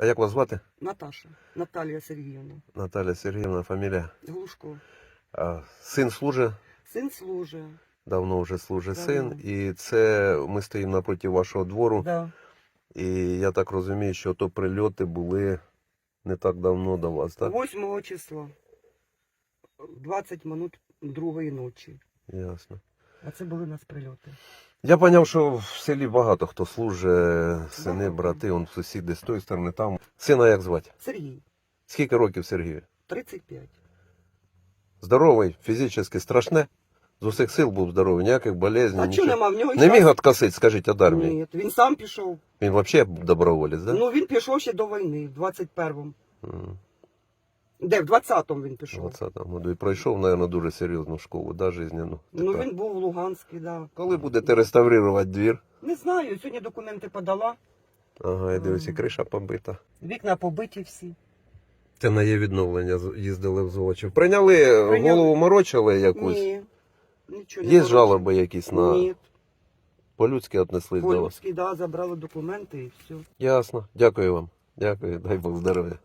А як вас звати? Наташа, Наталія Сергіївна, Наталя Сергіївна, фамілія. Глушко. А, син служить, Син служить. давно вже служить Да. син. І це ми стоїмо напроти вашого двору. Да. І я так розумію, що то прильоти були не так давно до вас, так? 8 числа. 20 минут другої ночі. Ясно. А це були у нас прильоти. Я зрозумів, що в селі багато хто служить, сини, брати, он сусіди з тої сторони там. Сина як звати? Сергій, Скільки років Сергію? 35. Здоровий, фізично страшне. З усіх сил був здоровий, ніяких болезней, А чого нема в нього? Не міг откосити, скажіть, від армії. Ні, він сам пішов. Він взагалі доброволець, да? Ну він пішов ще до війни, в 21-му. М, Де, в 20-му він пішов. 20-му году. І пройшов, мабуть, дуже серйозну школу, да, жизненну. Ну Тепер. він був в Луганській, да. Коли будете реставрувати двір? Не знаю, сьогодні документи подала. Ага, я дивлюсь, і криша побита. Вікна побиті всі. Це на є відновлення з- їздили в Золочів. Прийняли, Прийняли. голову морочили якусь? Ні. Нічого не Є ворочать. жалоби якісь на Ні. по-людськи віднеслись до вас? По-людськи, да, забрали документи і все. Ясно. Дякую вам. Дякую, дай Бог здоров'я.